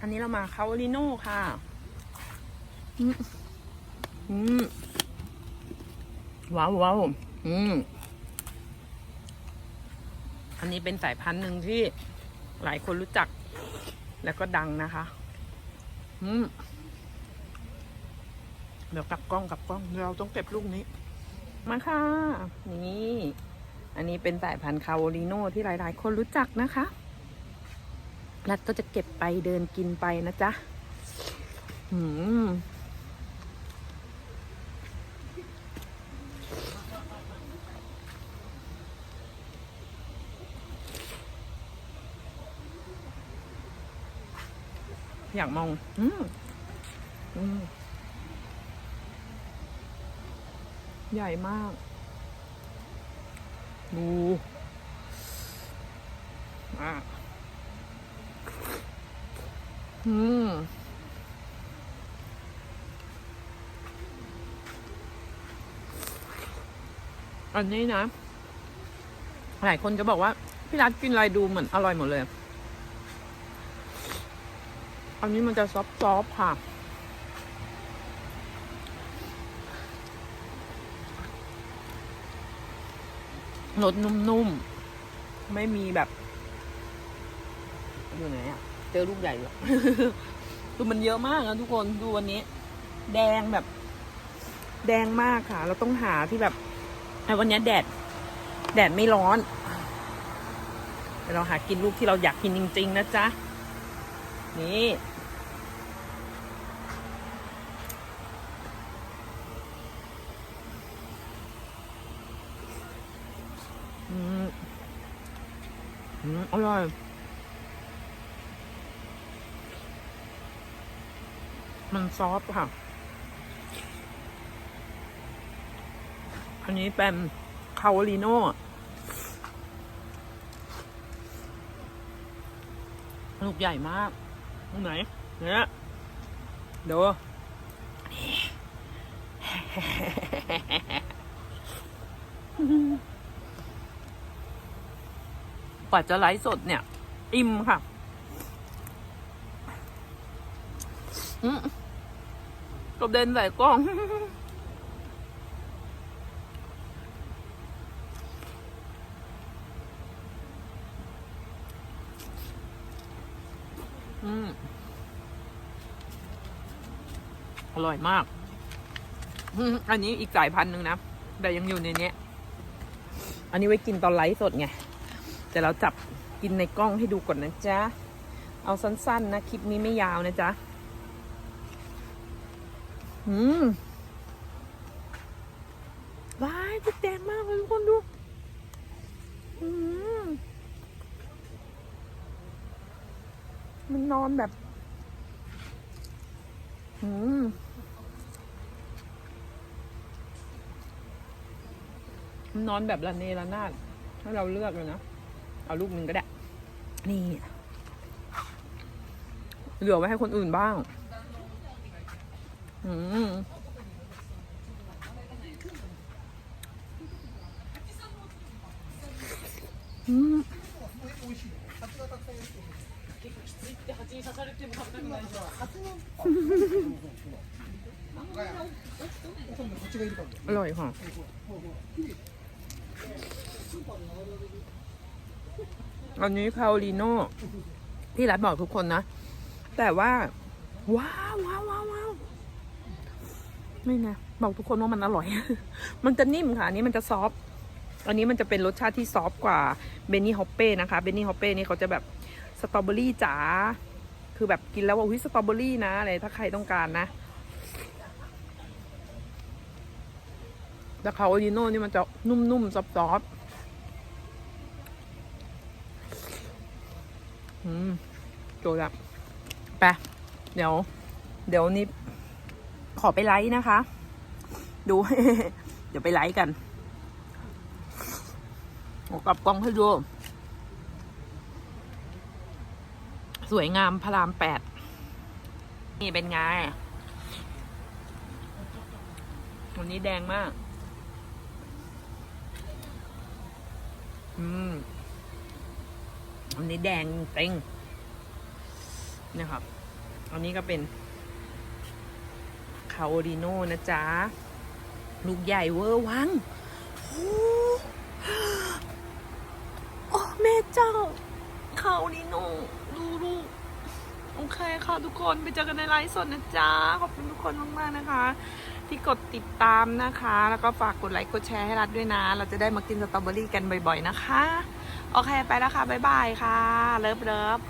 อันนี้เรามาคาวาลิโน่ค่ะ อืมอืมว้าวว้าวอืมอันนี้เป็นสายพันธุ์หนึ่งที่หลายคนรู้จัก แล้วก็ดังนะคะ อืมเดี๋ยวกลับกล้องกลับกล้องเราต้องเก็บลูกนี้ มาค่ะ นี่ อันนี้เป็นสายพันธุ์คาโวลิโนที่หลาย ๆ คนรู้จักนะคะ รัดก็จะเก็บไปเดินกินไปนะจ๊ะอืมอยากมอง อืมอืมใหญ่มาก ดูอะ อืมอันนี้นะ หลายคนจะบอกว่า พี่รัฐกินอะไรดูเหมือนอร่อยหมดเลย อันนี้มันจะซอฟๆค่ะรสนุ่มๆ ไม่มีแบบ อยู่ไหนอะ เจอลูกใหญ่เลยคือมันเยอะมากนะทุกคนดูวันนี้ แดงแบบ แดงมากค่ะ เราต้องหาที่แบบไอ้วันนี้แดด แดดไม่ร้อนเดี๋ยวเราหากินลูกที่เราอยากกินจริง ๆ นะจ๊ะ นี่อืมอืมอร่อย มันซอฟค่ะ อันนี้เป็นคาวาลิโน่ลูกใหญ่มากตรงไหนเนี่ยเดี๋ยวกว่าจะไลฟ์สดเนี่ย อิ่มค่ะ อืม กระเด็นใส่กล้อง อืม อร่อยมาก อันนี้อีกสายพันธุ์หนึ่งนะ แต่ยังอยู่ในเนี้ย อันนี้ไว้กินตอนไลฟ์สดไง แต่เราจับกินในกล้องให้ดูก่อนนะจ๊ะ เอาสั้นๆนะ คลิปนี้ไม่ยาวนะจ๊ะ อืมว้ายจะแดงมากเลยทุกคนดู อืมมันนอนแบบ อืมมันนอนแบบระเนระนาดถ้าเราเลือกเลยนะ เอาลูกหนึ่งก็ได้ นี่ เหลือไว้ให้คนอื่นบ้าง อืมอืมอร่อยค่ะอันนี้คาโอลิโน่ที่รัฐบอกทุกคนนะ แต่ว่า ว้าว ไม่นะบอกทุกคนว่ามันอร่อย มันจะนิ่มค่ะ อันนี้มันจะซอฟอันนี้มันจะเป็นรสชาติที่ซอฟกว่าเบนนี่ฮอปเป้นะคะเบนนี่ฮอปเป้นี่เขาจะแบบสตรอเบอรี่จ๋าคือแบบกินแล้วว่าอุ้ยสตรอเบอรี่นะอะไรถ้าใครต้องการนะแต่คาโอริโน่นี่มันจะนุ่มๆซอฟๆอืมโจดับไปเดี๋ยว เดี๋ยวนี้ ขอไปไลค์นะคะ ดู เดี๋ยวไปไลค์กันกลับกล้องให้ดู สวยงามพระรามแปด นี่เป็นไง วันนี้แดงมาก อืมอันนี้แดงเต็งนี่ครับ อันนี้ก็เป็นาโอริโนนะจ๊ะ ลูกใหญ่เวอร์วังโอ้แม่เจ้าคาโอริโนดูดูโอเคค่ะทุกคนไปเจอกันในไลฟ์สดนะจ๊ะ ขอบคุณทุกคนมากๆนะคะ ที่กดติดตามนะคะ แล้วก็ฝากกดไลค์กดแชร์ให้รัดด้วยนะ เราจะได้มากินสตรอเบอรี่กันบ่อยๆนะคะ โอเคไปแล้วค่ะบ๊ายบายค่ะ เลิฟเลิฟ